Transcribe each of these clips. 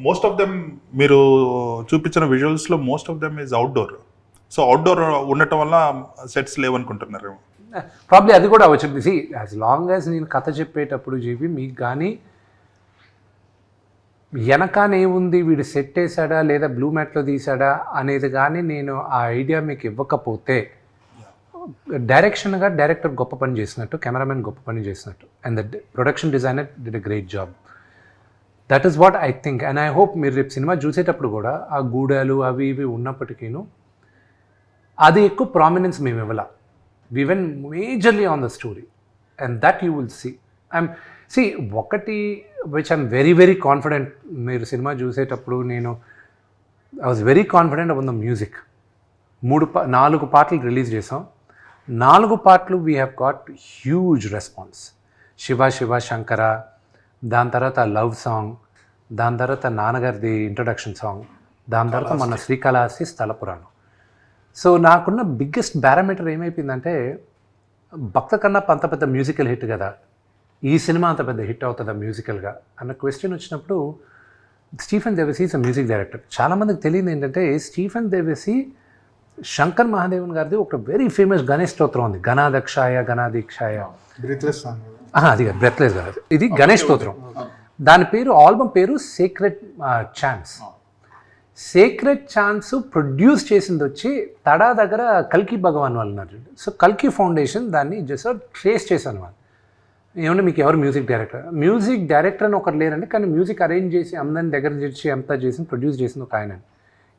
Most of them మీరు చూపించిన విజువల్స్లో most of them is outdoor so outdoor ఉండటం వల్ల సెట్స్ లేవనుకుంటున్నారు ప్రాబ్లీ అది కూడా వచ్చింది సి యాజ్ లాంగ్ యాజ్ నేను కథ చెప్పేటప్పుడు చెప్పి మీకు కానీ వెనకానేముంది వీడు సెట్ వేసాడా లేదా బ్లూ మ్యాట్లో తీసాడా అనేది కానీ నేను ఆ ఐడియా మీకు ఇవ్వకపోతే డైరెక్షన్గా డైరెక్టర్ గొప్ప పని చేసినట్టు కెమెరామెన్ గొప్ప పని చేసినట్టు. And the production designer did a great job that is what I think and I hope మీరు రేపు సినిమా చూసేటప్పుడు కూడా ఆ గూడాలు అవి ఇవి ఉన్నప్పటికీను అది ఎక్కువ ప్రామినెన్స్ మేము ఇవ్వాల. We've been majorly on the story and that you will see I'm see ఒకటి which I'm very very confident మీరు సినిమా చూసేటప్పుడు నేను I was very confident about the music మూడు పా నాలుగు పాటలు రిలీజ్ చేసాం నాలుగు పాటలు we have got huge response Shiva Shiva Shankara దాని తర్వాత లవ్ సాంగ్ దాని తర్వాత నాన్నగారిది ఇంట్రొడక్షన్ సాంగ్ దాని తర్వాత మన శ్రీకాళహస్తి స్థల పురాణం. సో నాకున్న బిగ్గెస్ట్ పారామీటర్ ఏమైపోయిందంటే భక్త కన్నా అంత పెద్ద మ్యూజికల్ హిట్ కదా. ఈ సినిమా అంత పెద్ద హిట్ అవుతుందా మ్యూజికల్గా అన్న క్వశ్చన్ వచ్చినప్పుడు Stephen Devassy is music director చాలామందికి తెలియదు ఏంటంటే స్టీఫెన్ దేవసి శంకర్ మహాదేవన్ గారిది ఒక వెరీ ఫేమస్ గణేష్ స్తోత్రం ఉంది. గణాదక్షాయ గణాదీక్షాయ అది కాదు బ్రెత్లెస్ కాదు. ఇది గణేష్ స్తోత్రం. దాని పేరు ఆల్బమ్ పేరు secret chance secret chance produce చేసింది వచ్చి తడా దగ్గర కల్కి భగవాన్ వాళ్ళు ఉన్నారు. సో కల్కి ఫౌండేషన్ దాన్ని జస్ట్ ట్రేస్ చేశాను వాళ్ళు. ఏమన్నా మీకు ఎవరు మ్యూజిక్ డైరెక్టర్ మ్యూజిక్ డైరెక్టర్ అని ఒకరు లేరండి కానీ మ్యూజిక్ అరేంజ్ చేసి అందరిని దగ్గర చేసి అంతా చేసి ప్రొడ్యూస్ చేసింది ఒక ఆయన.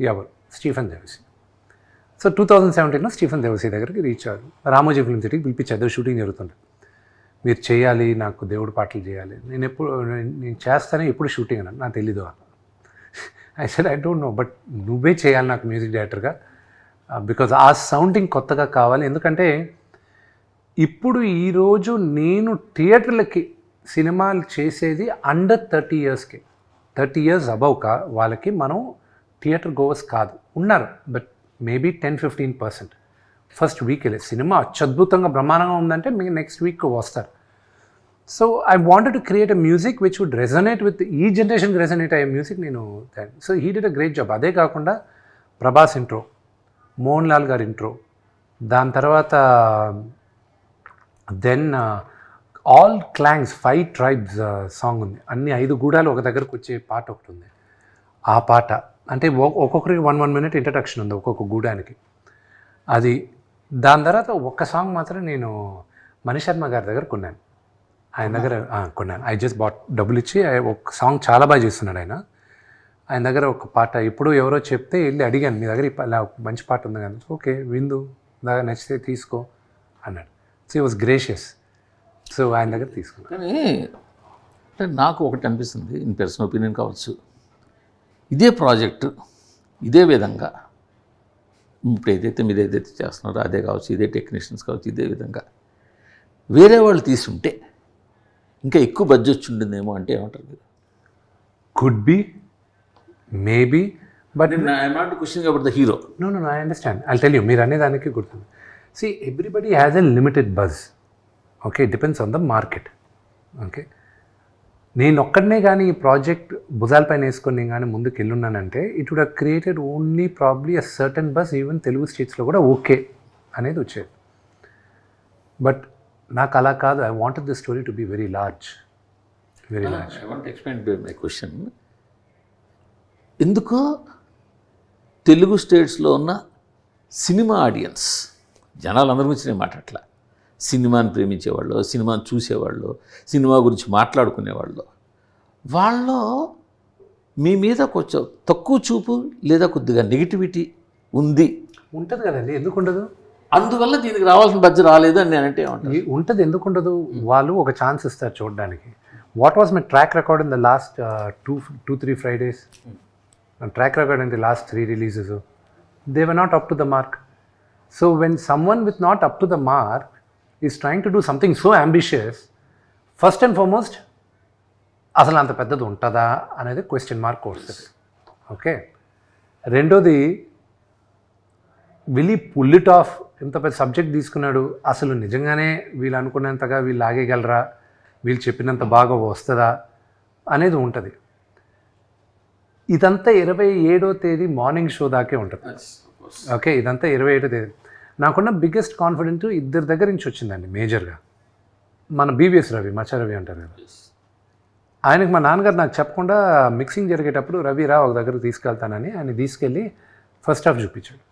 ఎవరు? Stephen Devassy so two thousand సెవెంటీన్లో స్టీఫెన్ దేవసి దగ్గరికి రీచ్ అయ్యారు. రామోజీ ఫిల్మ్ సిటీకి పిలిపించారు. షూటింగ్ జరుగుతుంది మీరు చేయాలి నాకు దేవుడు పాటలు చేయాలి. నేను ఎప్పుడు నేను చేస్తానే ఎప్పుడు షూటింగ్ అన్నాను. నాకు తెలీదు అన్న I said I don't know but నువ్వే చేయాలి నాకు మ్యూజిక్ డైరెక్టర్గా బికాజ్ uh, ఆ సౌండింగ్ కొత్తగా కావాలి. ఎందుకంటే ఇప్పుడు ఈరోజు నేను థియేటర్లకి సినిమాలు చేసేది అండర్ థర్టీ ఇయర్స్కి థర్టీ ఇయర్స్ అబవ్ కా వాళ్ళకి మనం థియేటర్ గోవర్స్ కాదు. ఉన్నారు but maybe ten fifteen percent first week వెళ్ళి సినిమా అత్యద్భుతంగా బ్రహ్మాండంగా ఉందంటే మీకు నెక్స్ట్ వీక్ వస్తారు. So I wanted to create a music which would resonate with ఈ జనరేషన్కి రెజనేట్ అయ్యే మ్యూజిక్ నేను so he did a great job. అదే కాకుండా ప్రభాస్ ఇంట్రో మోహన్ లాల్ గారి ఇంట్రో దాని తర్వాత then all clans five tribes song ఉంది. అన్ని ఐదు గూడాలు ఒక దగ్గరకు వచ్చే పాట ఒకటి ఉంది. ఆ పాట అంటే ఒ- ఒక్కొక్కరికి వన్ వన్ మినిట్ ఇంట్రడక్షన్ ఉంది ఒక్కొక్క గూడానికి. అది దాని తర్వాత ఒక్క సాంగ్ మాత్రం నేను మణిశర్మ గారి దగ్గర కొన్నాను. ఆయన దగ్గర కొన్నాను. ఐ జస్ట్ బాట్ డబ్బులు ఇచ్చి ఒక సాంగ్ చాలా బాగా చేస్తున్నాడు ఆయన. ఆయన దగ్గర ఒక పాట ఇప్పుడు ఎవరో చెప్తే వెళ్ళి అడిగాను మీ దగ్గర ఇలా ఒక మంచి పాట ఉంది కానీ ఓకే విందు దాకా నచ్చితే తీసుకో అన్నాడు. సో ఈ వాజ్ గ్రేషియస్ సో ఆయన దగ్గర తీసుకున్నాను. కానీ అంటే నాకు ఒకటి అనిపిస్తుంది ఇన్ పర్సనల్ ఒపీనియన్ కావచ్చు. ఇదే ప్రాజెక్టు ఇదే విధంగా ఇప్పుడు ఏదైతే మీరు ఏదైతే చేస్తున్నారో అదే కావచ్చు ఇదే టెక్నీషియన్స్ కావచ్చు ఇదే విధంగా. వేరే వాళ్ళు తీసుంటే ఇంకా ఎక్కువ బడ్జెట్ వచ్చి ఉంటుందేమో అంటే ఏమంటారు మీరు? Could be maybe but I'm not question about the hero no no I understand I tell you మీరు అనేదానికి గుర్తుంది see everybody has a limited buzz okay depends on the market okay నేను ఒక్కడనే కానీ ఈ ప్రాజెక్ట్ భుజాలపైన వేసుకొని నేను కానీ ముందుకు వెళ్ళున్నానంటే it would created only probably a certain buzz even Telugu స్టేట్స్లో కూడా ఓకే అనేది వచ్చేది. బట్ నాకు అలా కాదు. I wanted the story to be very large. Very large. I want explain my question ఎందుకో తెలుగు స్టేట్స్లో ఉన్న సినిమా ఆడియన్స్ జనాలందరి గురించి నేను మాట్లాడట్లా. సినిమాని ప్రేమించేవాళ్ళు సినిమాని చూసేవాళ్ళు సినిమా గురించి మాట్లాడుకునేవాళ్ళు. వాళ్ళు మీ మీద కొంచెం తక్కువ చూపు లేదా కొద్దిగా నెగిటివిటీ ఉంది? ఉంటుంది కదండి. ఎందుకు ఉండదు అందువల్ల దీనికి రావాల్సిన బడ్జెట్ రాలేదు అని నేనంటే ఉంటుంది. ఎందుకు ఉండదు వాళ్ళు ఒక ఛాన్స్ ఇస్తారు చూడడానికి. What was my track record in the last two two three Fridays track record in the last three releases they were not up to the mark so when someone with not up to the mark is trying to do something so ambitious first and foremost అసలు అంత పెద్దది ఉంటుందా అనేది question mark వస్తుంది okay రెండోది will he pull it off ఇంత పెద్ద subject తీసుకున్నాడు. అసలు నిజంగానే వీళ్ళు అనుకున్నంతగా వీళ్ళు ఆగేయగలరా? వీళ్ళు చెప్పినంత బాగా వస్తుందా? అనేది ఉంటుంది. ఇదంతా ఇరవై ఏడో తేదీ మార్నింగ్ షో దాకే ఉంటుంది. ఓకే ఇదంతా ఇరవై ఏడో తేదీ. నాకున్న బిగ్గెస్ట్ కాన్ఫిడెంట్ ఇద్దరి దగ్గర నుంచి వచ్చిందండి మేజర్గా మన బీబీఎస్ రవి రవి అంటారు కదా. ఆయనకు మా నాన్నగారు నాకు చెప్పకుండా మిక్సింగ్ జరిగేటప్పుడు రవి రా ఒక దగ్గర తీసుకెళ్తానని ఆయన తీసుకెళ్ళి ఫస్ట్ హాఫ్ చూపించాడు.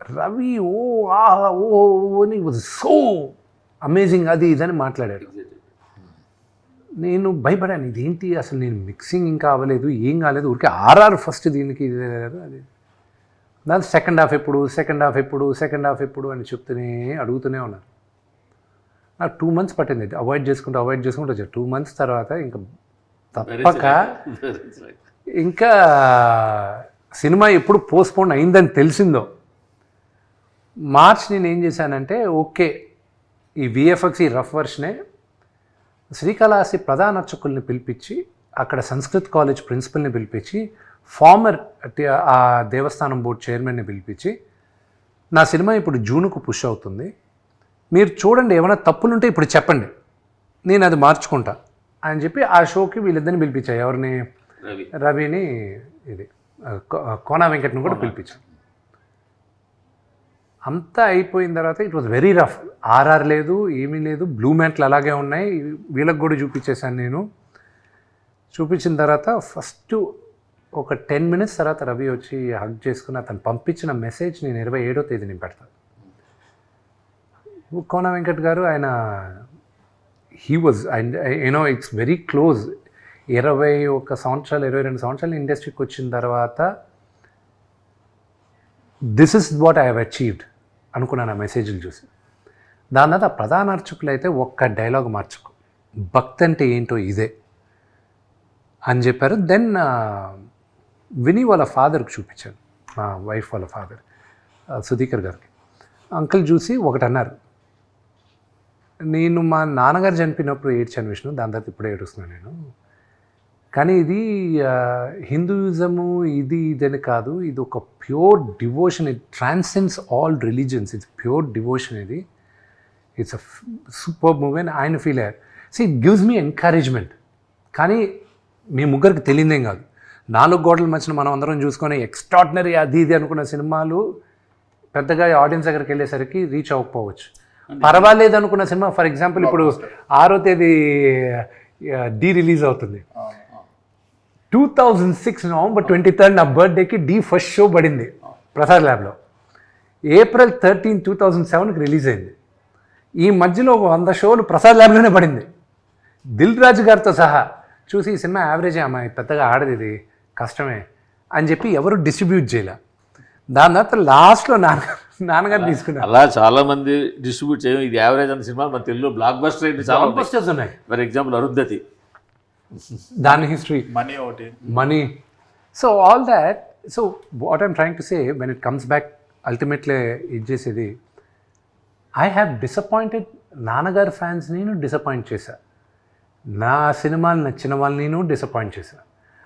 రవి ఓ ఆ ఓ ఓ అని సో అమేజింగ్ అది ఇదని మాట్లాడాడు. నేను భయపడాను ఇదేంటి అసలు నేను మిక్సింగ్ ఇంకా అవ్వలేదు ఏం కాలేదు ఊరికే ఆర్ఆర్ ఫస్ట్ దీనికి ఇది అది. దాని సెకండ్ హాఫ్ ఎప్పుడు సెకండ్ హాఫ్ ఎప్పుడు సెకండ్ హాఫ్ ఎప్పుడు అని చెప్తూనే అడుగుతూనే ఉన్నారు నాకు టూ మంత్స్ పట్టింది అవాయిడ్ చేసుకుంటూ అవాయిడ్ చేసుకుంటూ వచ్చాను టూ మంత్స్ తర్వాత ఇంకా తప్పక ఇంకా సినిమా ఎప్పుడు పోస్ట్పోన్ అయిందని తెలిసిందో. మార్చ్ నేను ఏం చేశానంటే ఓకే ఈ విఎఫ్ఎక్స్ ఈ రఫ్ వర్షనే శ్రీకాళహస్తి ప్రధాన అర్చకుల్ని పిలిపించి అక్కడ సంస్కృత్ కాలేజ్ ప్రిన్సిపల్ని పిలిపించి ఫార్మర్ ఆ దేవస్థానం బోర్డు చైర్మన్ని పిలిపించి నా సినిమా ఇప్పుడు జూన్కు పుష్ అవుతుంది. మీరు చూడండి ఏమైనా తప్పులుంటే ఇప్పుడు చెప్పండి. నేను అది మార్చుకుంటా. అని చెప్పి ఆ షోకి వీళ్ళిద్దరిని పిలిపించా ఎవరిని? రవిని ఇది కోనా వెంకట్ని కూడా పిలిపించాను అంతా అయిపోయిన తర్వాత it was very rough RR లేదు ఏమీ లేదు బ్లూ మ్యాట్లు అలాగే ఉన్నాయి. వీళ్ళకి కూడా చూపించేశాను నేను. చూపించిన తర్వాత ఫస్ట్ ఒక టెన్ మినిట్స్ తర్వాత రవి వచ్చి హగ్ చేసుకుని అతను పంపించిన మెసేజ్ నేను ఇరవై ఏడో తేదీని పెడతాను కోన వెంకట్ గారు ఆయన he was and you know it's very close ఇరవై ఒక సంవత్సరాలు ఇరవై రెండు సంవత్సరాలు ఇండస్ట్రీకి వచ్చిన తర్వాత this is what I have achieved అనుకున్నాను ఆ మెసేజ్లు చూసి. దాని తర్వాత ప్రధాన అర్చకులు అయితే ఒక్క డైలాగ్ మార్చుకో. భక్తి అంటే ఏంటో ఇదే అని చెప్పారు. దెన్ విని వాళ్ళ ఫాదర్కి చూపించాను. మా వైఫ్ వాళ్ళ ఫాదర్ సుధీకర్ గారికి. అంకుల్ చూసి ఒకటి అన్నారు నేను మా నాన్నగారు చనిపోయినప్పుడు ఏడ్చాను విష్ణు దాని తర్వాత ఇప్పుడే ఏడుస్తున్నాను నేను. కానీ ఇది హిందూయిజము ఇది ఇదని కాదు ఇది ఒక pure devotion it transcends all religions it's pure devotion ఇది. ఇట్స్ అ సూపర్ మూవీ అని ఆయన ఫీల్ అయ్యారు. So it gives me encouragement కానీ మీ ముగ్గురికి తెలియదేం కాదు. నాలుగు గోడల మధ్యన మనం అందరం చూసుకొని ఎక్స్ట్రాడినరీ అది ఇది అనుకున్న సినిమాలు పెద్దగా ఆడియన్స్ దగ్గరికి వెళ్ళేసరికి రీచ్ అవ్వకపోవచ్చు. పర్వాలేదు అనుకున్న సినిమా ఫర్ ఎగ్జాంపుల్ ఇప్పుడు ఆరో తేదీ డి రిలీజ్ అవుతుంది. Two thousand six November twenty third నా బర్త్డేకి డి ఫస్ట్ షో పడింది ప్రసాద్ ల్యాబ్లో ఏప్రిల్ థర్టీన్ టూ థౌజండ్ సెవెన్కి రిలీజ్ అయింది. ఈ మధ్యలో ఒక వంద షోలు ప్రసాద్ ల్యాబ్లోనే పడింది. దిల్ రాజు గారితో సహా చూసి ఈ సినిమా యావరేజే అమ్మాయి పెద్దగా ఆడది ఇది. కష్టమే అని చెప్పి ఎవరు డిస్ట్రిబ్యూట్ చేయలే. దాని తర్వాత లాస్ట్లో నాన్న నాన్నగారు తీసుకున్నారు. అలా చాలా మంది డిస్ట్రిబ్యూట్ చేయడం ఇది యావరేజ్ అన్న సినిమా మన తెలుగులో బ్లాక్ బస్టర్ అయితే చాలా Blockbusters ఉన్నాయి. For example Arundhati. దాని హిస్టరీ మనీ ఒకటి. money. So all that. So what I'm trying to say when it comes back, ultimately it చేసేది ఐ హ్యావ్ డిసప్పాయింటెడ్ నాన్నగారు ఫ్యాన్స్ నేను డిసప్పాయింట్ చేశా. నా సినిమాలు నచ్చిన వాళ్ళు నేను డిసప్పాయింట్ చేశా.